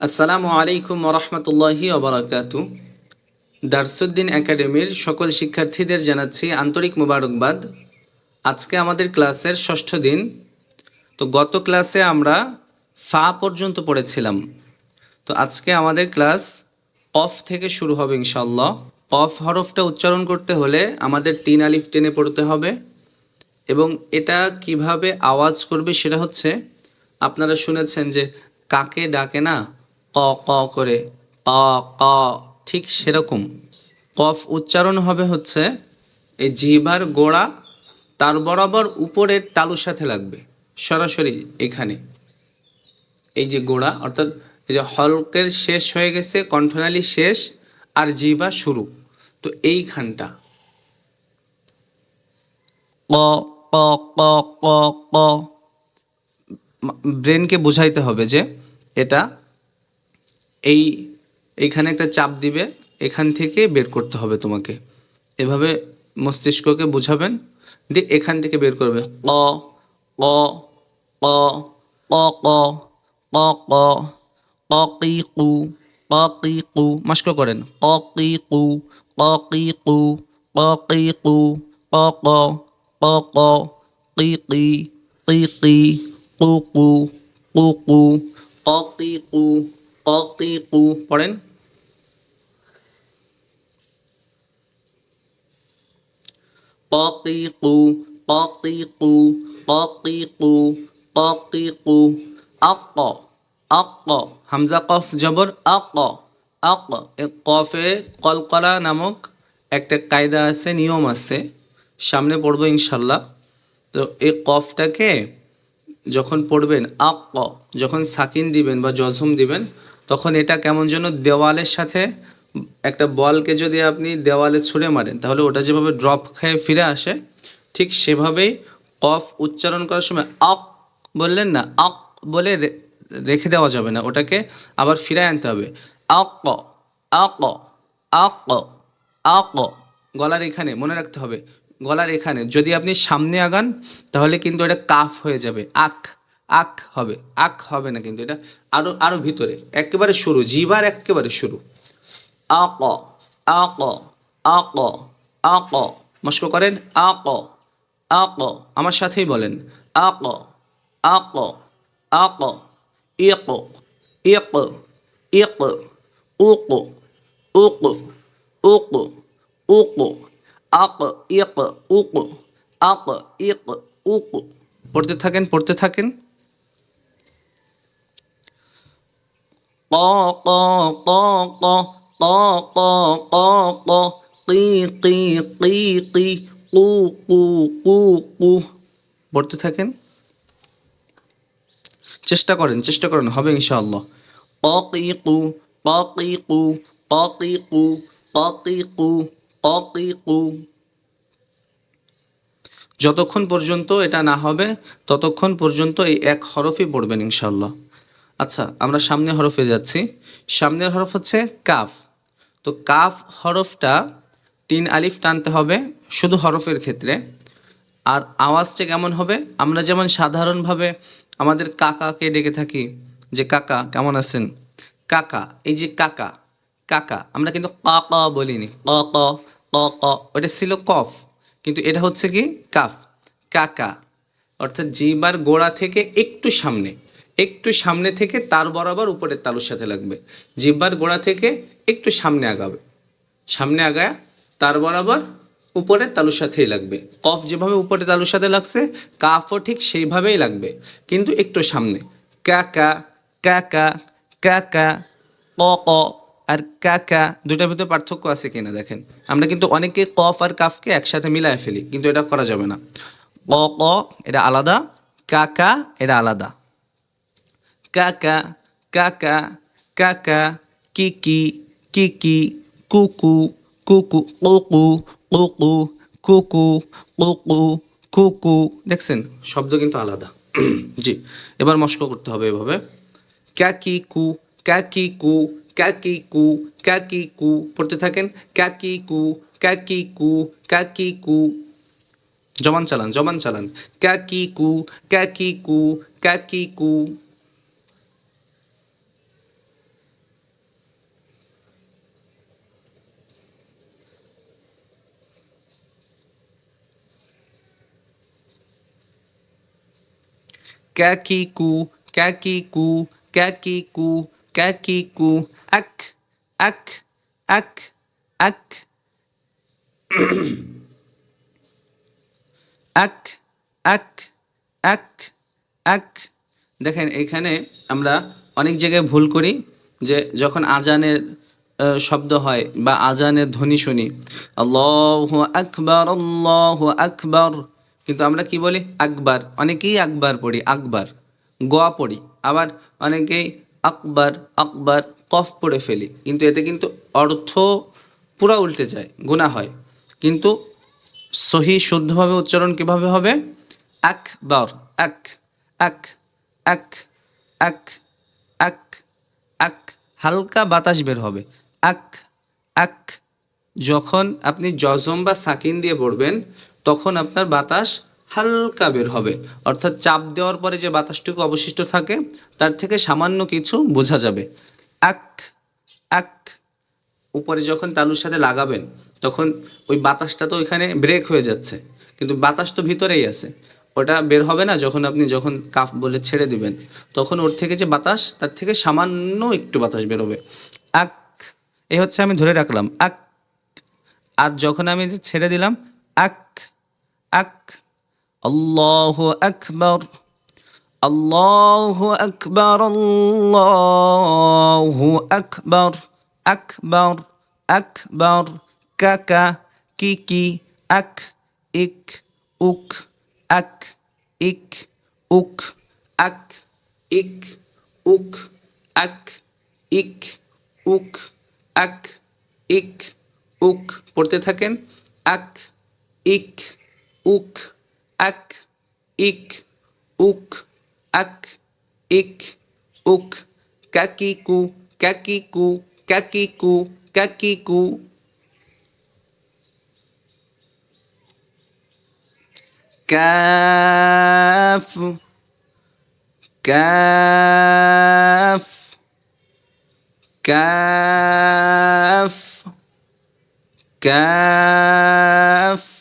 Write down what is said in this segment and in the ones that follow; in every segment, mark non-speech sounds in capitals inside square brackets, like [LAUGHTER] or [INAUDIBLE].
আসসালামু আলাইকুম রহমতুল্লাহি ওবরাকাতু। দারসুদ্দিন একাডেমির সকল শিক্ষার্থীদের জানাচ্ছি আন্তরিক মুবারকবাদ। আজকে আমাদের ক্লাসের ষষ্ঠ দিন। তো গত ক্লাসে আমরা ফা পর্যন্ত পড়েছিলাম। তো আজকে আমাদের ক্লাস কফ থেকে শুরু হবে ইনশাল্লাহ কফ হরফটা উচ্চারণ করতে হলে আমাদের তিন আলিফ টেনে পড়তে হবে। এবং এটা কীভাবে আওয়াজ করবে সেটা হচ্ছে, আপনারা শুনেছেন যে কাকে ডাকে না? ক ক করে, ক ক, ঠিক সেরকম। কফ উচ্চারণ হবে হচ্ছে এই জিভার গোড়া তার বরাবর উপরের তালুর সাথে লাগবে, সরাসরি এখানে। এই যে গোড়া, অর্থাৎ এই যে হলকের শেষ হয়ে গেছে, কণ্ঠনালী শেষ, আর জিভা শুরু। তো এইখানটা। ক ক ক ক ক। ব্রেনকে বোঝাইতে হবে যে এটা এই এইখানে একটা চাপ দিবে এখান থেকে বের করতে হবে তোমাকে এভাবে মস্তিষ্ককে বুঝাবেন দিয়ে এখান থেকে বের করবে ক ক ক ক ক ক ক ক কি কু ক কি মাস্ক করেন কু ক কি কু ক কি কু ক ক ক ক কি কি কি কি কু কু কু কু ক কি কু কু পড়েন। কু কু কু কু আক আক হামজা, কফ, জবর আক আক কফে কলকলা নামক একটা কায়দা আছে, নিয়ম আছে, সামনে পড়ব ইনশাল্লাহ তো এই কফটাকে যখন পড়বেন আক যখন সাকিন দিবেন বা জজম দিবেন তখন এটা কেমন যেন দেওয়ালের সাথে একটা বলকে যদি আপনি দেওয়ালে ছুঁড়ে মারেন, তাহলে ওটা যেভাবে ড্রপ খেয়ে ফিরে আসে, ঠিক সেভাবেই কফ উচ্চারণ করার সময় আক বললেন না, আক বলে রেখে দেওয়া যাবে না, ওটাকে আবার ফিরে আনতে হবে। আক আক আক আক, গলার এখানে, মনে রাখতে হবে, গলার এখানে, যদি আপনি সামনে আগান, তাহলে কিন্তু এটা কাফ হয়ে যাবে, আখ। আখ হবে আখ হবে না কিন্তু এটা আরও আরও ভিতরে, একেবারে শুরু, জিবার একেবারে শুরু। আক আক আক আক, মস্ক করেন, আক আক, আমার সাথেই বলেন, আক আক আক, ইক ইক ইক, উক উক উক উক, আক, ইক, উক, আক, ইক, উক। পড়তে থাকেন পড়তে থাকেন। পড়তে থাকেন চেষ্টা করেন চেষ্টা করেন হবে ইনশাআল্লাহ ক কি কু ক কি কু ক কি কু ক কি কু ক কি কু যতক্ষণ পর্যন্ত এটা না হবে ততক্ষণ পর্যন্ত এই এক হরফই পড়বেন ইনশাল্লাহ আচ্ছা আমরা সামনে হরফে যাচ্ছি। সামনের হরফ হচ্ছে কাফ। তো কাফ হরফটা তিন আলিফ টানতে হবে শুধু হরফের ক্ষেত্রে। আর আওয়াজটা কেমন হবে? আমরা যেমন সাধারণভাবে আমাদের কাকাকে ডেকে থাকি যে, কাকা, কেমন আছেন? কাকা, এই যে কাকা কাকা, আমরা কিন্তু ক ক বলিনি। ক ক ক ক ওটা ছিল কফ, কিন্তু এটা হচ্ছে কি? কাফ, কাকা, অর্থাৎ জিবার গোড়া থেকে একটু সামনে। একটু সামনে থেকে তার বরাবর উপরের তালুর সাথে লাগবে। জিব্বার গোড়া থেকে একটু সামনে আগাবে। সামনে আগায় তার বরাবর উপরের তালুর সাথেই লাগবে। কফ যেভাবে উপরে তালুর সাথে লাগছে, কাফও ঠিক সেইভাবেই লাগবে। কিন্তু একটু সামনে। কাকা কাকা কাকা ক ক আর কাকা দুটার ভিতরে পার্থক্য আছে কিনা দেখেন। আমরা কিন্তু অনেকে কফ আর কাফকে একসাথে মিলায় ফেলি, কিন্তু এটা করা যাবে না। ক ক, এটা আলাদা কাকা এটা আলাদা। কাকা কাকা কাকা কিকি কিকি কুকু কুকু কুকু কুকু কুকু কুকু কুকু দেখছেন, শব্দ কিন্তু আলাদা। [CLEARS THROAT] জি, এবার মস্ক করতে হবে এভাবে। ক্যাকি কু ক্যাকি কু ক্যাকি কু ক্যাকি কু, পড়তে থাকেন। ক্যাকি কু ক্যাকি কু ক্যাকি কু। জবান চালান জবান চালান। ক্যাকি কু ক্যাকি কু ক্যাকি কু। ক্যাকি কু ক্যাকি কু এক এক এক এক এক এক এক এক দেখেন, এখানে আমরা অনেক জায়গায় ভুল করি যে যখন আজানের শব্দ হয় বা আজানের ধ্বনি শুনি, আল্লাহ আকবার আল্লাহ আকবার কিন্তু আমরা কি বলি? আকবার। অনেকেই আকবার পড়ি, আকবার। গোয়া পড়ি। আবার অনেকেই আকবার আকবার, কফ পড়ে ফেলি। কিন্তু এতে কিন্তু অর্থ পুরা উল্টে যায়, গুণা হয়। কিন্তু সহি শুদ্ধভাবে উচ্চারণ কীভাবে হবে? আকবর এক এক এক এক এক এক হালকা বাতাস বের হবে। এক এক যখন আপনি জজম বা সাকিন দিয়ে পড়বেন তখন আপনার বাতাস হালকা বের হবে। অর্থাৎ চাপ দেওয়ার পরে যে বাতাসটুকু অবশিষ্ট থাকে, তার থেকে সামান্য কিছু বোঝা যাবে। এক এক উপরে যখন তালুর সাথে লাগাবেন, তখন ওই বাতাসটা তো ওইখানে ব্রেক হয়ে যাচ্ছে। কিন্তু বাতাস তো ভিতরেই আছে। ওটা বের হবে না যখন আপনি যখন কাফ বলে ছেড়ে দিবেন। তখন ওর থেকে যে বাতাস, তার থেকে সামান্য একটু বাতাস বেরোবে। এক এই হচ্ছে আমি ধরে রাখলাম। এক আর যখন আমি ছেড়ে দিলাম, আক। أك الله أكبر الله أكبر الله أكبر أكبر أكبر كك كيكي أك إك أك أك إك أك أك إك أك أك إك أك أك إك أك পড়তে থাকেন أك إك uk, ak, ik, uk, ak, ik, uk, kakiku, kakiku, kakiku, kakiku. Kaf, kaf, kaf, kaf.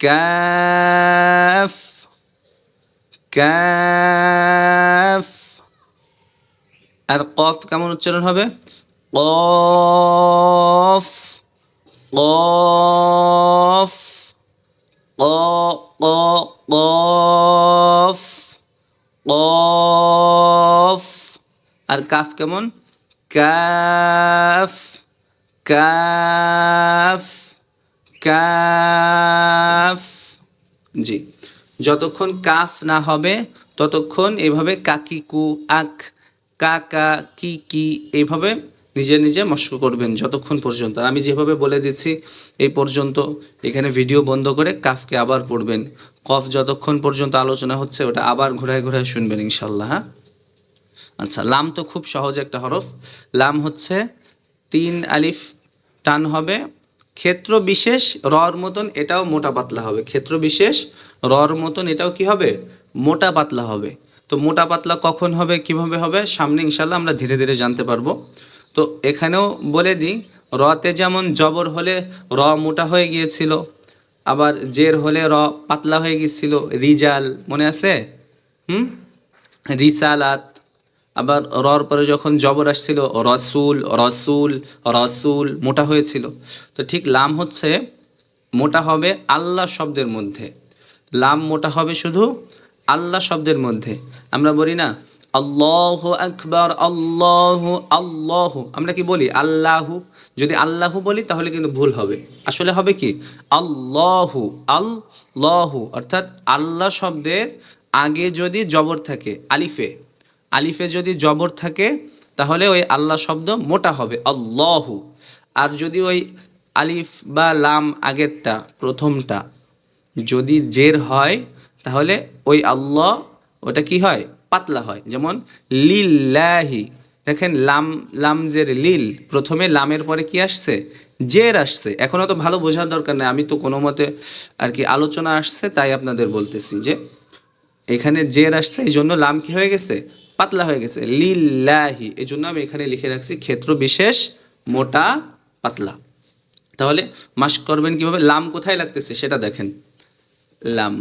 কাফ কাফ আর কফ কেমন উচ্চারণ হবে? কফ. কফ. ক ক, কফ. কফ. আর কাফ কেমন? কাফ. কাফ. কাফ। জি। যতক্ষণ কাফ না হবে, ততক্ষণ এভাবে কাকিকু আক, কাকা কি কি এইভাবে নিজে নিজে মস্ক করবেন যতক্ষণ পর্যন্ত। আমি যেভাবে বলে দিচ্ছি এই পর্যন্ত এখানে ভিডিও বন্ধ করে কাফকে আবার পড়বেন। কফ যতক্ষণ পর্যন্ত আলোচনা হচ্ছে, ওটা আবার ঘোরায় ঘোরায় শুনবেন ইনশাল্লাহ হ্যাঁ? আচ্ছা লাম তো খুব সহজ একটা হরফ। লাম হচ্ছে তিন আলিফ, টান হবে ক্ষেত্র বিশেষ, রর মতন এটাও মোটা পাতলা হবে। ক্ষেত্র বিশেষ, রর মতন এটাও কি হবে? মোটা পাতলা হবে। তো মোটা পাতলা কখন হবে, কীভাবে হবে, সামনে ইনশাল্লাহ আমরা ধীরে ধীরে জানতে পারব। তো এখানেও বলে দিই, রতে যেমন জবর হলে র মোটা হয়ে গিয়েছিল, আবার জের হলে র পাতলা হয়ে গিয়েছিল, রিজাল মনে আছে? হুম? রিসালাত আবার রর পরে যখন জবর আসছিল, রসুল রসুল রসুল, মোটা হয়েছিল। তো ঠিক লাম হচ্ছে মোটা হবে আল্লাহ শব্দের মধ্যে। লাম মোটা হবে শুধু আল্লাহ শব্দের মধ্যে। আমরা বলি না, আল্লাহ আকবর, আল্লাহ আল্লাহ। আমরা কি বলি? আল্লাহু। যদি আল্লাহু বলি, তাহলে কিন্তু ভুল হবে। আসলে হবে কি? আল্লাহু আল্লাহু। অর্থাৎ আল্লাহ শব্দের আগে যদি জবর থাকে, আলিফে আলিফে যদি জবর থাকে, তাহলে ওই আল্লাহ শব্দ মোটা হবে, আল্লাহু। আর যদি ওই আলিফ বা লাম আগেরটা, প্রথমটা যদি জের হয়, তাহলে ওই আল্লাহ, ওটা কি হয়? পাতলা হয়। যেমন লিল্লাহি, দেখেন লাম লাম জের লিল, প্রথমে লামের পরে কি আসছে? জের আসছে। এখনও তো ভালো বোঝার দরকার নেই। আমি তো কোনো মতে আর কি আলোচনা আসছে, তাই আপনাদের বলতেছি যে এখানে জের আসছে এই জন্য লাম কি হয়ে গেছে? পাতলা হয়ে গেছে। লিল্লাহি। এই জন্য আমি এখানে লিখে রাখছি, ক্ষেত্র বিশেষ মোটা পাতলা। তাহলে মাস্ক করবেন কীভাবে? লাম কোথায় লাগতেছে সেটা দেখেন। লাম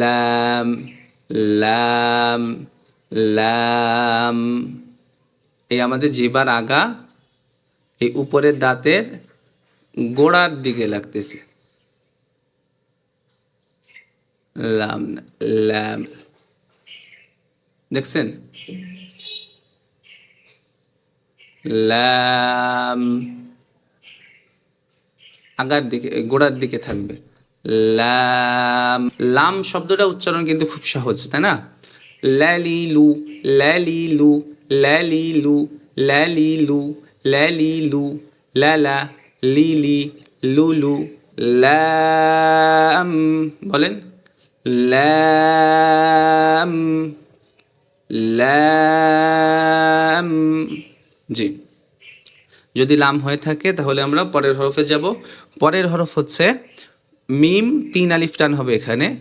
লাম লাম লাম। এই আমাদের জিবার আগা এই উপরের দাঁতের গোড়ার দিকে লাগতেছে। লাম লাম দেখছেন? লাম। আগার দিকে, গোড়ার দিকে থাকবে। লাম। লাম শব্দটা উচ্চারণ কিন্তু খুব সহজ, তাই না? ল্যালি লু ল্যালি লু ল্যালি লু ল্যালি, লিলি, লুলু ল্যাম বলেন? ল্যাম ল্যাম জি। যদি লাম হয়ে থাকে, তাহলে আমরা পরের হরফে যাব। পরের হরফ হচ্ছে মিম, তিন আলিফ টান হবে এখানে।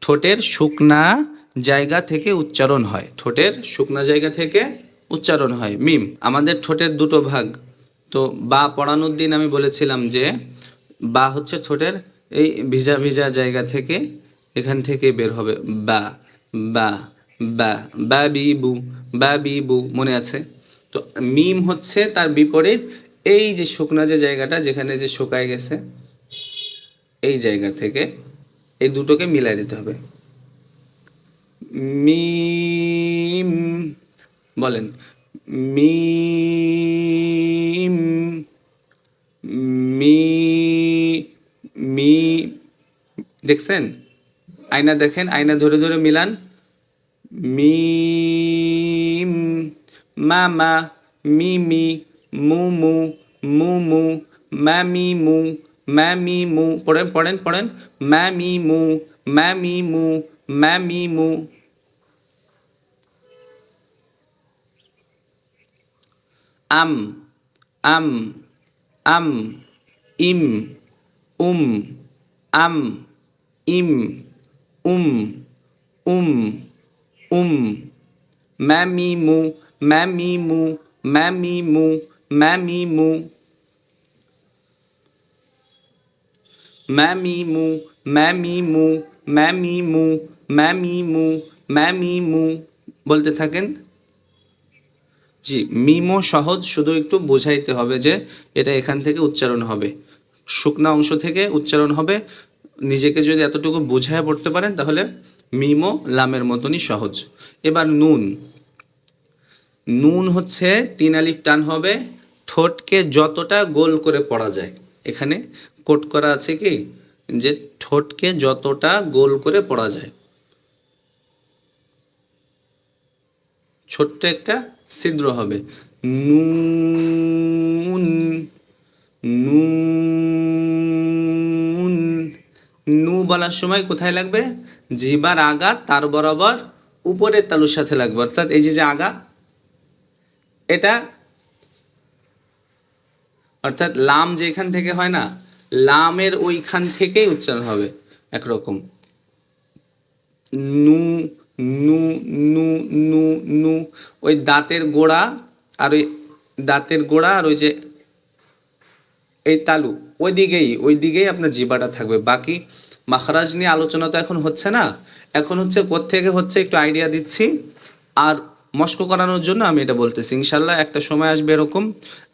ঠোঁটের শুকনা জায়গা থেকে উচ্চারণ হয়। ঠোঁটের শুকনা জায়গা থেকে উচ্চারণ হয়। মিম, আমাদের ঠোঁটের দুটো ভাগ। তো বা পড়ানোর দিন আমি বলেছিলাম যে, বা হচ্ছে ঠোঁটের এই ভিজা ভিজা জায়গা থেকে এখান থেকে বের হবে। বা বা। বা বা বি বু বা বি বু মনে আছে? তো মিম হচ্ছে তার বিপরীত, এই যে শুকনা যে জায়গাটা যেখানে যে শুকায় গেছে, এই জায়গা থেকে এই দুটোকে মিলাই দিতে হবে। মিম, বলেন, মিম, মি মি, দেখছেন? আয়না দেখেন, আয়না ধরে ধরে মিলান। মিম মামা মিমি মুমু মুমু মামি মু মামি মু পড়েন পড়েন পড়েন মামি মু মামি মু মামি মু আম আম আম ইম উম আম ইম উম উম উম মামিমু মামিমু মামিমু মামিমু মামিমু মামিমু মামিমু মামিমু মামিমু বলতে থাকেন। জি, মিমো সহজ, শুধু একটু বোঝাইতে হবে যে এটা এখান থেকে উচ্চারণ হবে। শুকনা অংশ থেকে উচ্চারণ হবে। নিজেকে যদি এতটুকু বোঝায় পড়তে পারেন, তাহলে মিমো, লামের মতনই সহজ। এবার নুন। নুন হচ্ছে তিন আলিফ টান হবে, ঠোঁটকে যতটা গোল করে পড়া যায়। এখানে কোট করা আছে কি? যে ঠোঁটকে যতটা গোল করে পড়া যায়। ছোট্ট একটা ছিদ্র হবে। নুন নুন বলার সময় কোথায় লাগবে? জিবার আগা তার বরাবর উপরের তালুর সাথে লাগবে। অর্থাৎ এই যে যে আগা এটা অর্থাৎ লাম যেখান থেকে হয় না, লামের ওইখান থেকেই উচ্চারণ হবে একরকম। নু নু নু নু নু, ওই দাঁতের গোড়া আর ওই দাঁতের গোড়া আর ওই যে এই তালু ওই দিকেই ওই দিকেই আপনার জিবাটা থাকবে। বাকি মাখরাজ নিয়ে আলোচনা তো এখন হচ্ছে না। এখন হচ্ছে থেকে হচ্ছে একটু আইডিয়া দিচ্ছি। আর মস্ক করানোর জন্য আমি এটা বলতেছি, ইনশাল্লাহ একটা সময় আসবে এরকম।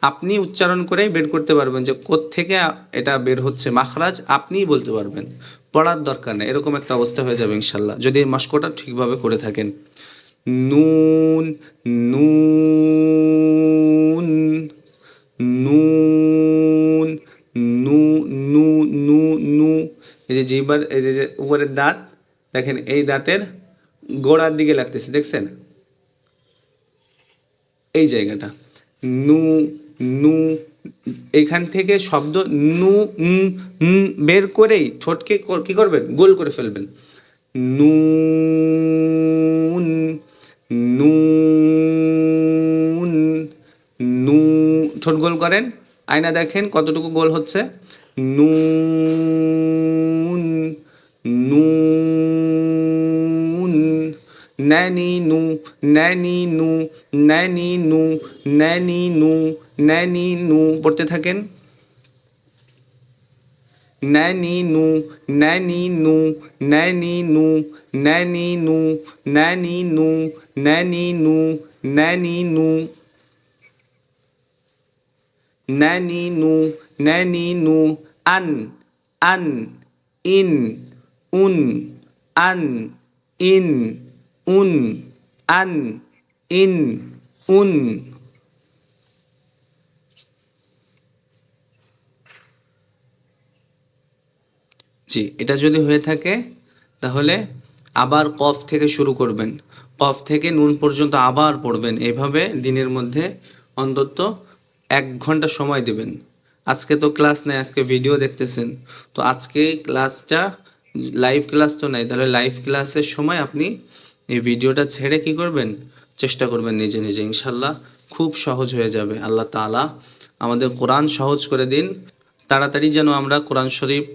আপনি উচ্চারণ করেই বের করতে পারবেন যে থেকে এটা বের হচ্ছে মাখরাজ, আপনিই বলতে পারবেন। পড়ার দরকার নেই, এরকম একটা অবস্থা হয়ে যাবে ইনশাল্লাহ, যদি এই মস্কটা ঠিকভাবে করে থাকেন। নুন নুন এই যে জিবার এই যে উপরের দাঁত, দেখেন এই দাঁতের গোড়ার দিকে লাগতেছে, দেখছেন? এই জায়গাটা। নু নু, এখান থেকে শব্দ নু বের করেই ঠোঁটকে ক- করবেন? গোল করে ফেলবেন। নুন নুন নু, ঠোঁট গোল করেন। আয়না দেখেন কতটুকু গোল হচ্ছে। নুন নুন নানিনু নানিনু নানিনু নানিনু নানিনু পড়তে থাকেন নানিনু নানিনু নানিনু নানিনু নানিনু নানিনু নানিনু naninu, naninu, an, an, in, un, an, in, un, an, in, un. জি এটা যদি হয়ে থাকে তাহলে আবার কফ থেকে শুরু করবেন কফ থেকে নুন পর্যন্ত আবার পড়বেন এভাবে দিনের মধ্যে অন্তত এক ঘণ্টা সময় দেবেন। আজকে তো ক্লাস নেই, আজকে ভিডিও দেখতেছেন। তো আজকে ক্লাসটা লাইভ ক্লাস তো নাই, তাহলে লাইভ ক্লাসের সময় আপনি এই ভিডিওটা ছেড়ে কি করবেন? চেষ্টা করবেন নিজে নিজে ইনশাল্লাহ খুব সহজ হয়ে যাবে। আল্লাহ তাআলা আমাদের কোরআন সহজ করে দিন। তাড়াতাড়ি যেন আমরা কোরআন শরীফ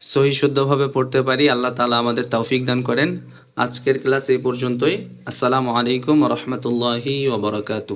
সহি শুদ্ধভাবে পড়তে পারি, আল্লাহ তাআলা আমাদের তৌফিক দান করেন। আজকের ক্লাস এই পর্যন্তই। আসসালামু আলাইকুম রহমতুল্লাহি ওবরাকাতু